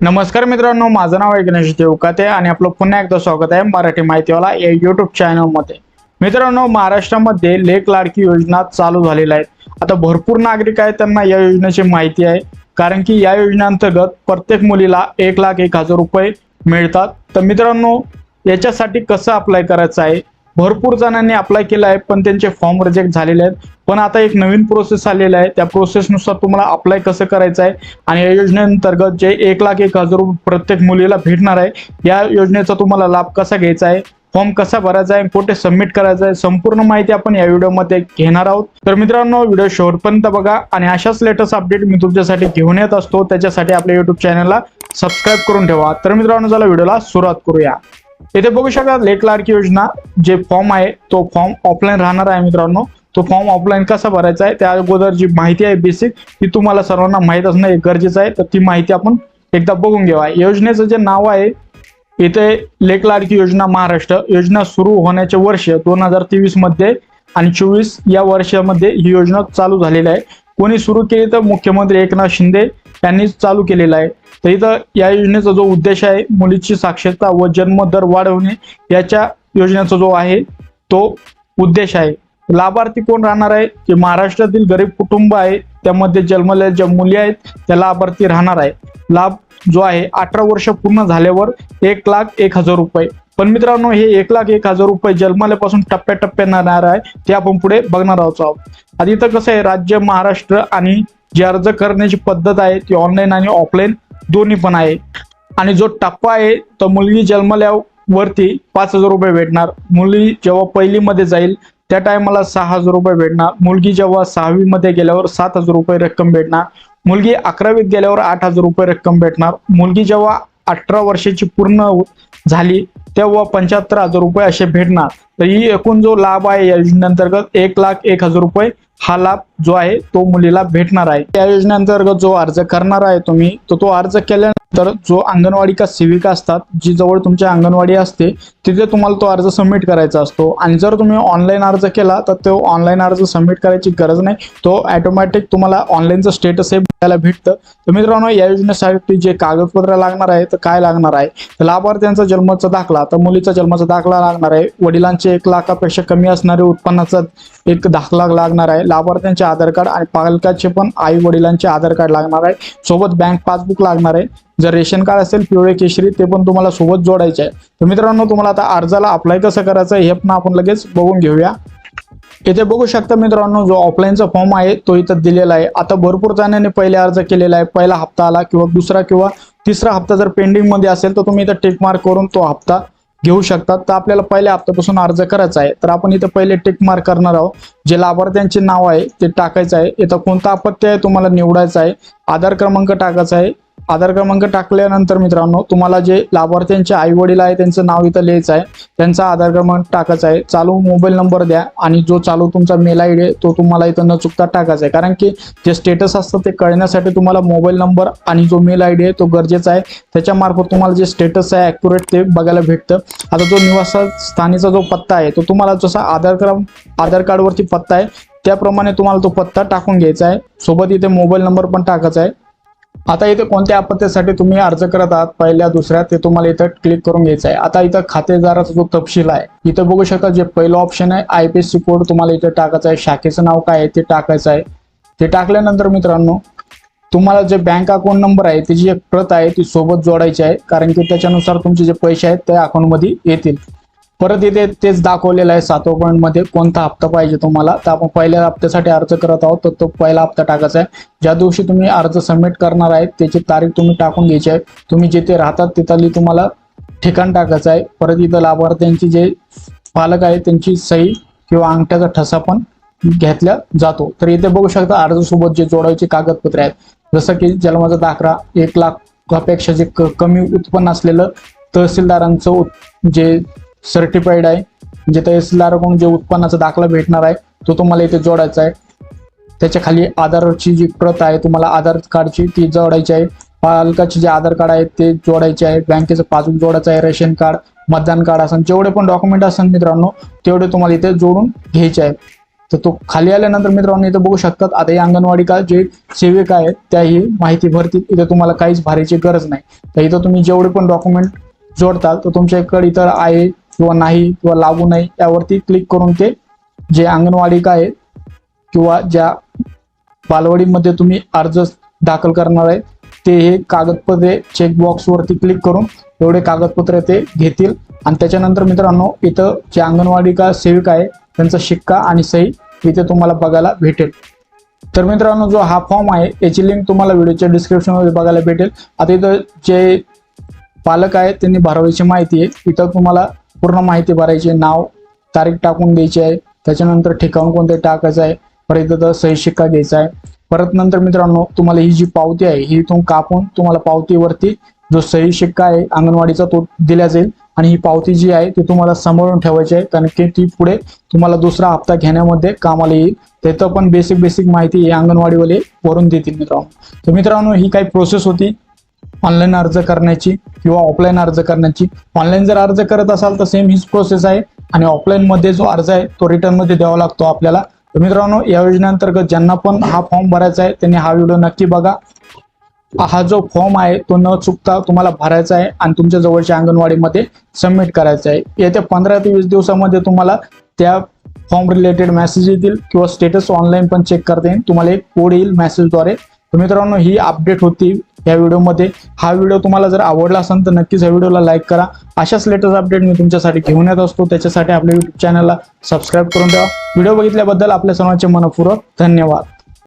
नमस्कार मित्रांनो माझं नाव आहे गणेश देवकाते आणि आपलं पुन्हा एकदा स्वागत आहे मराठी माहितीवाला या युट्यूब चॅनलमध्ये मित्रांनो महाराष्ट्रामध्ये लेख लाडकी योजना चालू झालेल्या आहेत. आता भरपूर नागरिक आहेत त्यांना या योजनेची माहिती आहे. कारण की या योजनेअंतर्गत प्रत्येक मुलीला एक लाख एक हजार रुपये मिळतात. तर मित्रांनो याच्यासाठी कसं अप्लाय करायचं आहे? भरपूर जणांनी अप्लाय केलं आहे पण त्यांचे फॉर्म रिजेक्ट झालेले आहेत. पण आता एक नवीन प्रोसेस आलेला आहे. त्या प्रोसेसनुसार तुम्हाला अप्लाय कसं करायचं आहे? आणि या योजनेअंतर्गत जे एक लाख एक हजार रुपये प्रत्येक मुलीला भेटणार आहे या योजनेचा तुम्हाला लाभ कसा घ्यायचा आहे? फॉर्म कसा भरायचा आहे? कुठे सबमिट करायचा आहे? संपूर्ण माहिती आपण या व्हिडिओमध्ये घेणार आहोत. तर मित्रांनो व्हिडिओ शेवटपर्यंत बघा आणि अशाच लेटेस्ट अपडेट मी तुमच्यासाठी घेऊन येत असतो. त्याच्यासाठी आपल्या युट्यूब चॅनलला सबस्क्राईब करून ठेवा. तर मित्रांनो चला व्हिडिओला सुरुवात करूया. इथे बघू शकता लेट लाडकी योजना जे फॉर्म आहे तो फॉर्म ऑफलाईन राहणार आहे मित्रांनो. तो फॉर्म ऑफलाईन कसा भरायचा आहे त्या अगोदर जी माहिती आहे बेसिक ती तुम्हाला सर्वांना माहीत असणं गरजेचं आहे. तर ती माहिती आपण एकदा बघून घेऊया योजनेचं जे नाव आहे इथे लेख लाडकी योजना महाराष्ट्र योजना सुरू होण्याचे वर्ष दोन हजार तेवीसमध्ये आणि चोवीस या वर्षामध्ये ही योजना चालू झालेली आहे. कोणी सुरू केली तर मुख्यमंत्री एकनाथ शिंदे यांनी चालू केलेला आहे. तर इथं या योजनेचा जो उद्देश आहे मुलीची साक्षरता व जन्मदर वाढवणे याच्या योजनेचा जो आहे तो उद्देश आहे. लाभार्थी कोण राहणार आहे? जे महाराष्ट्रातील गरीब कुटुंब आहे त्यामध्ये जन्मलेल्या ज्या मुली आहेत त्या लाभार्थी राहणार आहे. लाभ जो आहे अठरा वर्ष पूर्ण झाल्यावर एक लाख एक हजार रुपये. पण मित्रांनो हे एक लाख एक हजार रुपये जन्माल्यापासून टप्प्याटप्प्यानं राहणार आहे ते आपण पुढे बघणार आहोत. आता इथं कसं आहे राज्य महाराष्ट्र आणि जे अर्ज करण्याची पद्धत आहे ती ऑनलाईन आणि ऑफलाईन दोन्ही पण आहे. आणि जो टप्पा आहे तो मुलगी जन्मल्यावरती पाच हजार रुपये भेटणार. मुलगी जेव्हा पहिलीमध्ये जाईल त्या टायमाला सहा हजार रुपये भेटणार. मुलगी जेव्हा सहावीमध्ये गेल्यावर सात हजार रुपये रक्कम भेटणार. मुलगी अकरावीत गेल्यावर आठ हजार रुपये रक्कम भेटणार. मुलगी जेव्हा अठरा वर्षाची पूर्ण झाली तेव्हा पंच्याहत्तर हजार रुपये असे भेटणार. तर ही एकूण जो लाभ आहे या योजनेअंतर्गत एक लाख एक हजार रुपये हा लाभ जो आहे तो मुलीला भेटणार आहे. त्या योजनेअंतर्गत जो अर्ज करणार आहे तुम्ही तो तो अर्ज केल्या तर जो अंगणवाडी का सेविका असतात जी जवळ तुमची अंगणवाडी असते तिथे तुम्हाला तो अर्ज सबमिट करायचा असतो. आणि जर तुम्ही ऑनलाईन अर्ज केला तर तो ऑनलाईन अर्ज सबमिट करायची गरज नाही. तो ऑटोमॅटिक तुम्हाला ऑनलाईनचं स्टेटस हे बघायला भेटतं. तर मित्रांनो या योजनेसाठी जे कागदपत्र लागणार आहे तर काय लागणार आहे? तर लाभार्थ्यांचा जन्माचा दाखला तर मुलीचा जन्माचा दाखला लागणार आहे. वडिलांचे एक लाखापेक्षा कमी असणारे उत्पन्नाचा एक दाखला लागणार आहे. लाभार्थ्यांचे आधार कार्ड आणि पालकाचे पण आई वडिलांचे आधार कार्ड लागणार आहे. सोबत बँक पासबुक लागणार आहे. जर रेशन कार्ड असेल पिवळे केशरी ते पण तुम्हाला सोबत जोडायचे आहे. तर मित्रांनो तुम्हाला आता अर्जाला अप्लाय कसं करायचं हे पण आपण लगेच बघून घेऊया. इथे बघू शकता मित्रांनो जो ऑफलाईनचा फॉर्म आहे तो इथं दिलेला आहे. आता भरपूर जणांनी पहिले अर्ज केलेला आहे. पहिला हप्ता आला किंवा दुसरा किंवा तिसरा हप्ता जर पेंडिंगमध्ये असेल तर तुम्ही इथं टेक मार्क करून तो हप्ता घेऊ शकतात. तर आपल्याला पहिल्या हप्त्यापासून अर्ज करायचा आहे. तर आपण इथं पहिले टिक मार्क करणार आहोत. जे लाभार्थ्यांचे नाव आहे ते टाकायचं आहे. इथं कोणता अपत्य आहे तुम्हाला निवडायचं आहे. आधार क्रमांक टाकायचा आहे. आधार क्रमांक टाकल्यानंतर मित्रांनो तुम्हाला जे लाभार्थ्यांचे आई वडील आहे त्यांचं नाव इथं लिहायचं आहे. त्यांचा आधार क्रमांक टाकायचा आहे. चालू मोबाईल नंबर द्या आणि जो चालू तुमचा मेल आय डी आहे तो तुम्हाला इथं न चुकता टाकायचा आहे. कारण की जे स्टेटस असतं ते कळण्यासाठी तुम्हाला मोबाईल नंबर आणि जो मेल आय डी आहे तो गरजेचा आहे. त्याच्या मार्फत तुम्हाला जे स्टेटस आहे ॲक्युरेट ते बघायला भेटतं. आता जो निवास स्थानीचा जो पत्ता आहे तो तुम्हाला जसा आधार क्रम आधार कार्डवरती पत्ता आहे त्याप्रमाणे तुम्हाला तो पत्ता टाकून घ्यायचा आहे. सोबत इथे मोबाईल नंबर पण टाकायचा आहे. आता इथे कोणत्या आपत्तीसाठी तुम्ही अर्ज करत आहात? पहिल्या दुसऱ्या ते तुम्हाला इथं क्लिक करून घ्यायचं आहे. आता इथं खातेदाराचा जो तपशील आहे इथं बघू शकता जे पहिलं ऑप्शन आहे आयपीएससी कोड तुम्हाला इथं टाकायचा आहे. शाखेचं नाव काय आहे ते टाकायचं आहे. ते टाकल्यानंतर मित्रांनो तुम्हाला जे बँक अकाउंट नंबर आहे त्याची एक प्रत आहे ती सोबत जोडायची आहे. कारण की त्याच्यानुसार तुमचे जे पैसे आहेत त्या अकाउंटमध्ये येतील. परत इथे तेच दाखवलेलं आहे सातवा पॉईंटमध्ये कोणता हप्ता पाहिजे तुम्हाला. तर आपण पहिल्या हप्त्यासाठी अर्ज करत आहोत तर तो पहिला हप्ता टाकायचा आहे. ज्या दिवशी तुम्ही अर्ज सबमिट करणार आहे त्याची तारीख तुम्ही टाकून घ्यायची आहे. तुम्ही जिथे राहतात तिथली तुम्हाला ठिकाण टाकायचं आहे. परत इथं लाभार्थ्यांची जे पालक आहे त्यांची सही किंवा अंगठ्याचा ठसा पण घेतला जातो. तर इथे बघू शकता अर्जासोबत जे जोडायचे कागदपत्रे आहेत. जसं की जन्माचा दाखला एक लाखापेक्षा जे क- कमी उत्पन्न असलेलं तहसीलदारांचं जे सर्टिफाईड आहे. म्हणजे तहसीलदाराकडून जे उत्पन्नाचा दाखला भेटणार आहे तो तुम्हाला इथे जोडायचा आहे. त्याच्याखाली आधारची जी प्रत आहे तुम्हाला आधार कार्डची ती जोडायची आहे. पालकाचे जे आधार कार्ड आहे ते जोडायचे आहे. बँकेचं पासबुक जोडायचं आहे रेशन कार्ड मतदान कार्ड असेल जेवढे पण डॉक्युमेंट असेल मित्रांनो तेवढे तुम्हाला इथे जोडून घ्यायचे आहे. तर तो खाली आल्यानंतर मित्रांनो इथे बघू शकतात आता ही अंगणवाडी का जे सेविका आहेत त्याही माहिती भरतील. इथं तुम्हाला काहीच भरायची गरज नाही. तर इथं तुम्ही जेवढे पण डॉक्युमेंट जोडताल तर तुमच्याकडे इतर आहे किंवा नाही किंवा लागू नाही यावरती क्लिक करून ते जे अंगणवाडिका आहेत किंवा ज्या बालवाडीमध्ये तुम्ही अर्ज दाखल करणार आहे ते हे कागदपत्रे चेकबॉक्सवरती क्लिक करून एवढे कागदपत्र ते घेतील. आणि त्याच्यानंतर मित्रांनो इथं जे अंगणवाडिका सेविका आहे त्यांचा शिक्का आणि सही इथे तुम्हाला बघायला भेटेल. तर मित्रांनो जो हा फॉर्म आहे याची लिंक तुम्हाला व्हिडिओच्या डिस्क्रिप्शनमध्ये बघायला भेटेल. आता इथं जे पालक आहेत त्यांनी भरावायची माहिती आहे. इथं तुम्हाला पूर्ण माहिती भरायची आहे. नाव तारीख टाकून द्यायची आहे त्याच्यानंतर ठिकाण कोणते टाकायचं आहे परत इथं सही शिक्का घ्यायचा आहे. परत नंतर मित्रांनो तुम्हाला ही जी पावती आहे ही इथून कापून तुम्हाला पावतीवरती जो सही शिक्का आहे अंगणवाडीचा तो दिला जाईल. आणि ही पावती जी आहे ती तुम्हाला सांभाळून ठेवायची आहे कारण की ती पुढे तुम्हाला दुसरा हप्ता घेण्यामध्ये कामाला येईल. त्याचं पण बेसिक बेसिक माहिती हे अंगणवाडीवाले वरून देतील मित्रांनो. तर मित्रांनो ही काही प्रोसेस होती. ऑनलाईन अर्ज करण्याची किंवा ऑफलाईन अर्ज करण्याची. ऑनलाईन जर अर्ज करत असाल तर सेम हीच प्रोसेस आहे. आणि ऑफलाईनमध्ये जो अर्ज आहे तो रिटर्नमध्ये द्यावा लागतो आपल्याला. तर मित्रांनो या योजनेअंतर्गत ज्यांना पण हा फॉर्म भरायचा आहे त्यांनी हा व्हिडिओ नक्की बघा. हा जो फॉर्म आहे तो न चुकता तुम्हाला भरायचा आहे आणि तुमच्या जवळच्या अंगणवाडीमध्ये सबमिट करायचा आहे. येत्या पंधरा ते वीस दिवसामध्ये तुम्हाला त्या फॉर्म रिलेटेड मेसेज येतील किंवा स्टेटस ऑनलाईन पण चेक करता येईल. तुम्हाला एक कोड येईल मेसेजद्वारे तर मित्रांनो ही अपडेट होती. या व्हिडिओमध्ये. हा व्हिडिओ तुम्हाला जर आवडला असेल तर नक्कीच या व्हिडिओला लाईक करा. अशाच लेटेस्ट अपडेट मी तुमच्यासाठी घेऊन येत असतो. त्याच्यासाठी आपल्या युट्यूब चॅनलला सबस्क्राईब करून द्या व्हिडिओ बघितल्याबद्दल आपल्या सर्वांचे मनपूर्वक धन्यवाद.